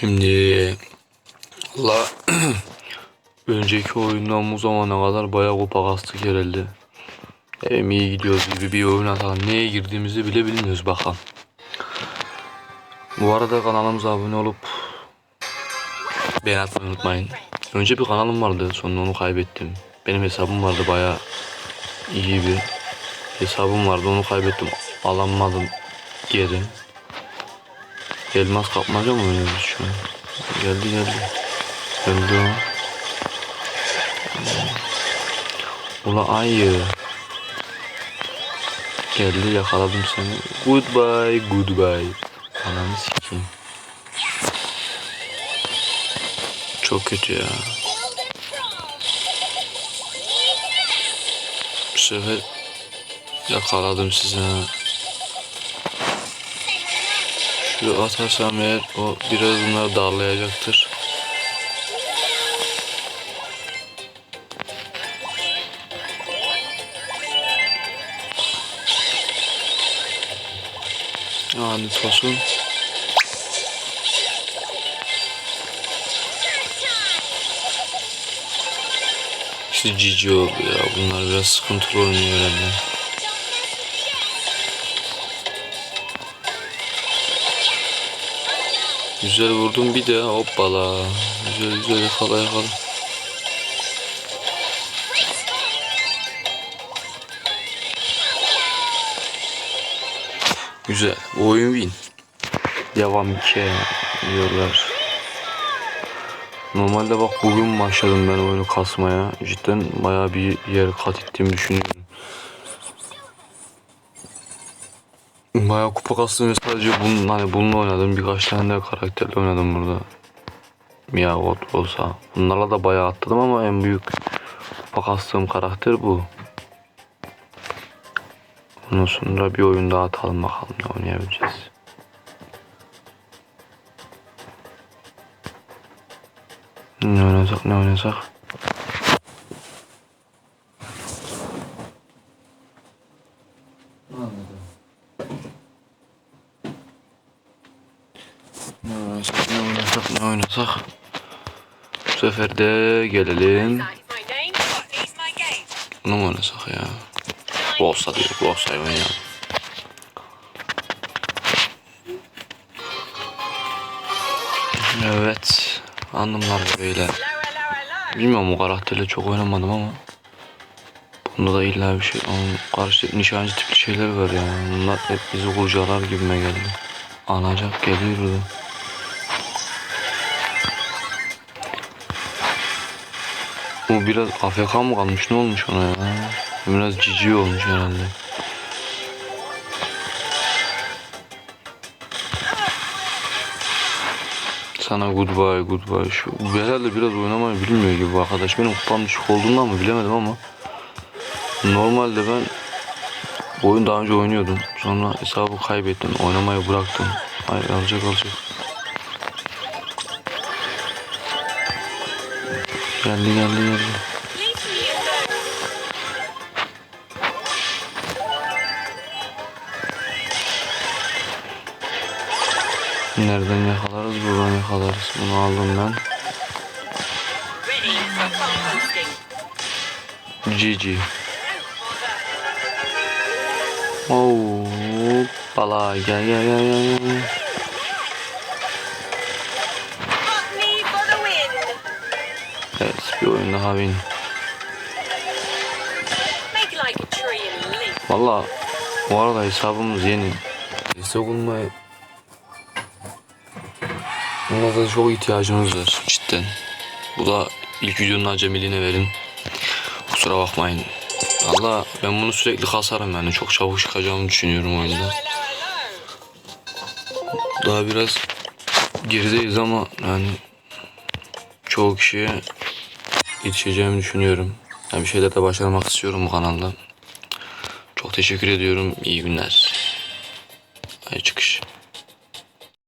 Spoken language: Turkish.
Şimdi la önceki oyundan bu zamana kadar bayağı kupa kastık herhalde. Hem iyi gidiyoruz gibi bir oyun atalım. Neye girdiğimizi bile bilmiyoruz bakalım. Bu arada kanalımıza abone olup beğen atmayı unutmayın. Önce bir kanalım vardı sonra onu kaybettim. Benim hesabım vardı bayağı iyi bir hesabım vardı onu kaybettim. Alamadım geri. Elmas kapmaca mı oynuyoruz şu an? Geldi geldi. Geldi o. Ula ayı. Geldi yakaladım seni. Goodbye goodbye. Ananı sikeyim. Çok kötü ya. Bu sefer yakaladım sizi ha. Şöyle atarsam eğer o biraz bunları darlayacaktır. Lanet olsun. İşte cici oldu ya. Bunlar biraz sıkıntılı oynuyor herhalde. Güzel vurdum bir de hoppala. Güzel güzel yakala yakala. Güzel. Bu oyun win. Devam ki diyorlar. Normalde bak bugün başladım ben oyunu kasmaya. Cidden bayağı bir yer kat ettiğimi düşünüyorum. Bayağı kupa kastım ve sadece bunun, hani bununla oynadım. Birkaç tane de karakterle oynadım burada. Miyagot olsa. Bunlarla da bayağı atladım ama en büyük kupa kastığım karakter bu. Ondan sonra bir oyun daha atalım bakalım ne oynayabileceğiz. Ne oynasak ne oynasak. Ne oynasak ne oynasak ne oynasak. Bu sefer de gelelim. Mu oynasak ya? Bolsa diyor. Bolsa'yı oynayalım. Evet. Hanımlar böyle. Bilmiyorum o karakterle çok oynamadım ama. Bunda da illa bir şey. Onun karşı nişancı tipli şeyler var ya. Bunlar hep bizi kurcalar gibime geldi. Anacak geliyor burada. Bu biraz AFK mı kalmış ne olmuş ona ya? Biraz cici olmuş herhalde. Sana goodbye goodbye. Şu herhalde biraz oynamayı bilmiyor gibi arkadaş. Benim kupam düşük olduğundan mı bilemedim ama. Normalde ben oyun daha önce oynuyordum. Sonra hesabı kaybettim. Oynamayı bıraktım. Hayır alacak alacak. Geldi geldi geldi. Nereden yakalarız buradan yakalarız. Bunu aldım ben. GG. Bala gel gel gel gel bir oyun daha win. Valla bu arada hesabımız yeni. Destek olmaya Buna da çok ihtiyacımız var cidden. Bu da ilk videonun acemiliğine verin. Kusura bakmayın. Valla ben bunu sürekli kasarım yani çok çabuk çıkacağımı düşünüyorum oyunda. Daha biraz gerideyiz ama yani çoğu kişiye yetişeceğimi düşünüyorum. Yani bir şeyler de başarmak istiyorum bu kanalda. Çok teşekkür ediyorum. İyi günler. Ay çıkış.